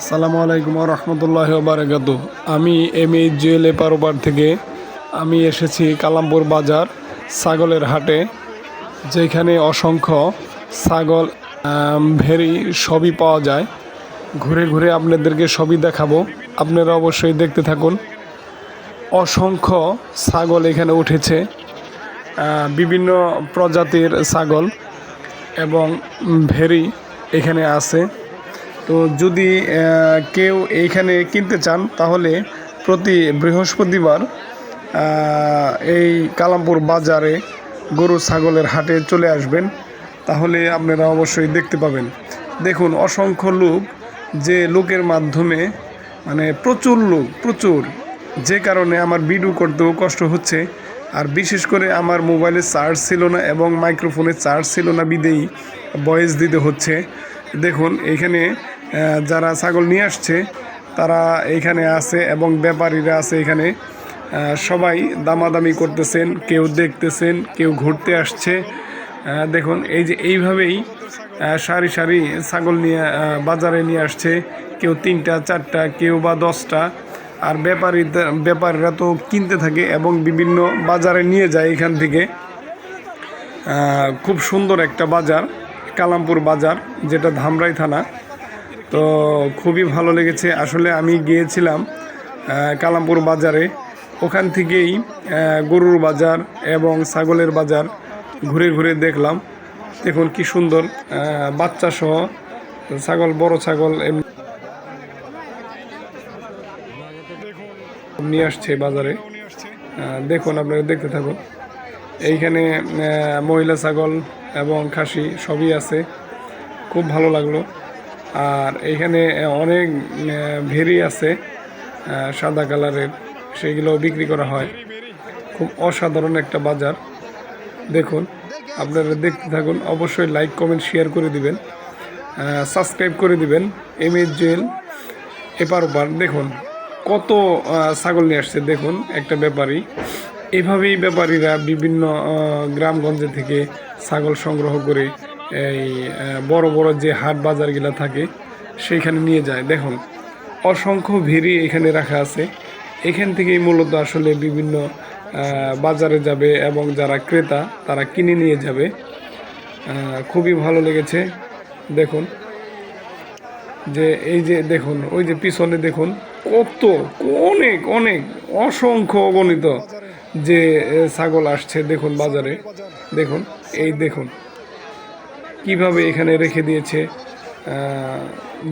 আসসালামু আলাইকুম রহমতুল্লাহ বারাকাত আমি এম এইচ জুয়েল এপারোপার থেকে আমি এসেছি কালামপুর বাজার ছাগলের হাটে, যেখানে অসংখ্য ছাগল ভেরি সবই পাওয়া যায়। ঘুরে ঘুরে আপনাদেরকে সবই দেখাবো। আপনারা অবশ্যই দেখতে থাকুন। অসংখ্য ছাগল এখানে উঠেছে। বিভিন্ন প্রজাতির ছাগল এবং ভেরি এখানে আছে। তো যদি কেউ এইখানে কিনতে চান, তাহলে প্রতি বৃহস্পতিবার এই কালামপুর বাজারে গরু ছাগলের হাটে চলে আসবেন। তাহলে আপনারা অবশ্যই দেখতে পাবেন। দেখুন, অসংখ্য লোক যে লোকের মাধ্যমে মানে প্রচুর লোক, প্রচুর। যে কারণে আমার ভিডিও করতেও কষ্ট হচ্ছে। আর বিশেষ করে আমার মোবাইলে চার্জ ছিল না এবং মাইক্রোফোনে চার্জ ছিল না, বিদেই ভয়েস দিতে হচ্ছে। দেখুন, এখানে যারা ছাগল নিয়ে আসছে, তারা এখানে আছে এবং ব্যাপারীরা আছে এখানে। সবাই দামাদামি করতেছেন, কেউ দেখতেছেন, কেউ ঘুরতে আসছে। দেখুন, এই যে এইভাবেই সারি সারি ছাগল নিয়ে বাজারে নিয়ে আসছে। কেউ তিনটা, চারটা, কেউ বা দশটা। আর ব্যাপারী, ব্যাপারীরা তো কিনতে থাকে এবং বিভিন্ন বাজারে নিয়ে যায় এখান থেকে। খুব সুন্দর একটা বাজার। কালামপুর বাজার, যেটা ধামরাই থানা। তো খুবই ভালো লেগেছে। আসলে আমি গিয়েছিলাম কালামপুর বাজারে। ওখান থেকেই গরুর বাজার এবং ছাগলের বাজার ঘুরে ঘুরে দেখলাম। দেখুন কি সুন্দর বাচ্চা সহ ছাগল, বড় ছাগল নিয়ে আসছে বাজারে। দেখুন, আপনারা দেখতে থাকুন। এইখানে মহিলা ছাগল এবং খাসি সবই আছে। খুব ভালো লাগল। আর এখানে অনেক ভেরি আছে সাদা কালারের। সেগুলো বিক্রি করা হয়। খুব অসাধারণ একটা বাজার। দেখুন, আপনারা দেখতে থাকুন। অবশ্যই লাইক কমেন্ট শেয়ার করে দিবেন। সাবস্ক্রাইব করে দিবেন। এম এস জুয়েল এপার ওপার। দেখুন, কত ছাগল নিয়ে আসছে। দেখুন, একটা ব্যাপারী। এভাবেই ব্যাপারীরা বিভিন্ন গ্রামগঞ্জে থেকে ছাগল সংগ্রহ করে এই বড় বড় যে হাট বাজারগুলো থাকে, সেইখানে নিয়ে যায়। দেখুন, অসংখ্য ভেরি এখানে রাখা আছে। এখান থেকেই মূলত আসলে বিভিন্ন বাজারে যাবে এবং যারা ক্রেতা, তারা কিনে নিয়ে যাবে। খুবই ভালো লেগেছে। দেখুন, যে এই যে দেখুন, ওই যে পিছনে দেখুন, কত, অনেক অনেক, অসংখ্য অগণিত যে ছাগল আসছে দেখুন বাজারে। দেখুন এই দেখুন কীভাবে এখানে রেখে দিয়েছে।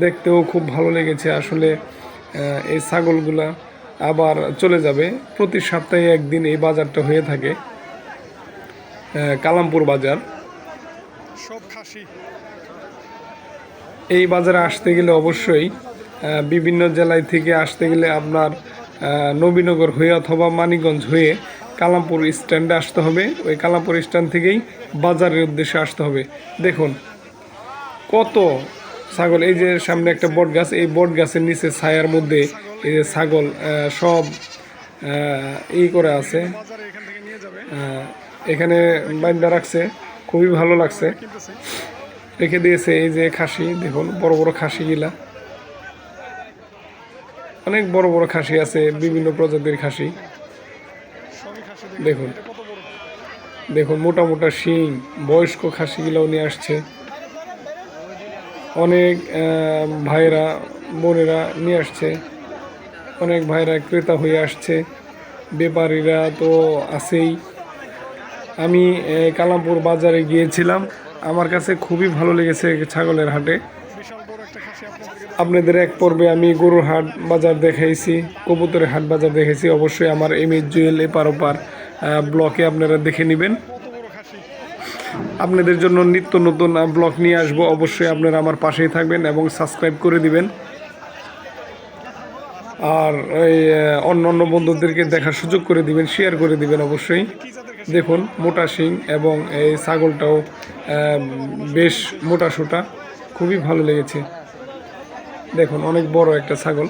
দেখতেও খুব ভালো লেগেছে। আসলে এই ছাগলগুলা আবার চলে যাবে। প্রতি সপ্তাহে একদিন এই বাজারটা হয়ে থাকে কালামপুর বাজার। সব খাসি। এই বাজারে আসতে গেলে অবশ্যই বিভিন্ন জেলায় থেকে আসতে গেলে আপনার নবীনগর হয়ে অথবা মানিকগঞ্জ হয়ে কালামপুর স্ট্যান্ডে আসতে হবে। ওই কালামপুর স্ট্যান্ড থেকেই বাজারের উদ্দেশ্যে আসতে হবে। দেখুন কত ছাগল এই যে সামনে একটা বট গাছ এই বট গাছের নিচে ছায়ার মধ্যে এই যে ছাগল সব আহ, ই করে আছে। এখানে বাইন্দা রাখছে খুবই ভালো লাগছে। রেখে দিয়েছে এই যে খাসি দেখুন বড় বড় খাসিগুলা। অনেক বড় বড় খাসি আছে, বিভিন্ন প্রজাতির খাসি। দেখুন। দেখুন মোটা মোটা শিং, বয়স্ক খাসিগুলোও নিয়ে আসছে। অনেক ভাইরা বোনেরা নিয়ে আসছে। অনেক ভাইরা ক্রেতা হয়ে আসছে। ব্যাপারীরা তো আছেই। আমি কালামপুর বাজারে গিয়েছিলাম। আমার কাছে খুবই ভালো লেগেছে ছাগলের হাটে বিশাল বড় একটা খাসি আপনাদেরকে আপনাদের এক পর্বে আমি গরুর হাট বাজার দেখাইছি, কবুতরের হাট বাজার দেখাইছি। অবশ্যই আমার এম এস জুয়েল এপার ওপার ব্লকে আপনারা দেখে নেবেন। আপনাদের জন্য নিত্য নতুন ব্লগ নিয়ে আসব। অবশ্যই আপনারা আমার পাশেই থাকবেন এবং সাবস্ক্রাইব করে দিবেন। আর এই অন্য অন্য বন্ধুদেরকে দেখার সুযোগ করে দিবেন শেয়ার করে দিবেন অবশ্যই। দেখুন, মোটা শিং এবং এই ছাগলটাও বেশ মোটা সোটা, খুবই ভালো লেগেছে। দেখুন, অনেক বড় একটা ছাগল।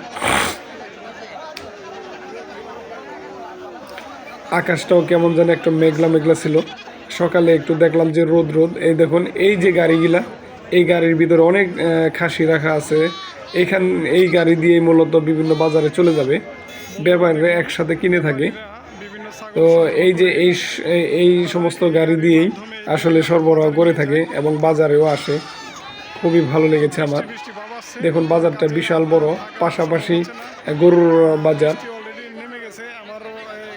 আকাশটাও কেমন যেন একটা মেঘলা মেঘলা ছিল। সকালে একটু দেখলাম যে রোদ রোদ। এই দেখুন, এই যে গাড়িগুলা, এই গাড়ির ভিতরে অনেক খাসি রাখা আছে। এইখান এই গাড়ি দিয়ে মূলত বিভিন্ন বাজারে চলে যাবে। ব্যাপারীরা একসাথে কিনে থাকে। তো এই যে এই, এই- সমস্ত গাড়ি দিয়েই আসলে সরবরাহ করে থাকে এবং বাজারেও আসে। খুবই ভালো লেগেছে আমার। দেখুন, বাজারটা বিশাল বড়। পাশাপাশি গরুর বাজার।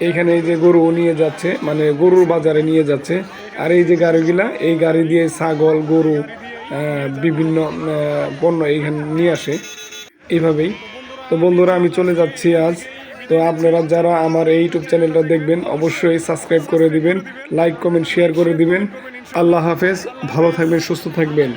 এইখানে এই যে গরু নিয়ে যাচ্ছে মানে গরুর বাজারে নিয়ে যাচ্ছে। আর এই যে গাড়িগুলা, এই গাড়ি দিয়ে ছাগল, গরু বিভিন্ন পণ্য এইখানে নিয়ে আসে। এইভাবেই। তো বন্ধুরা, আমি চলে যাচ্ছি আজ। তো আপনারা যারা আমার এই ইউটিউব চ্যানেলটা দেখবেন, অবশ্যই সাবস্ক্রাইব করে দিবেন, লাইক, কমেন্ট, শেয়ার করে দিবেন। আল্লাহ হাফেজ, ভালো থাকবেন, সুস্থ থাকবেন।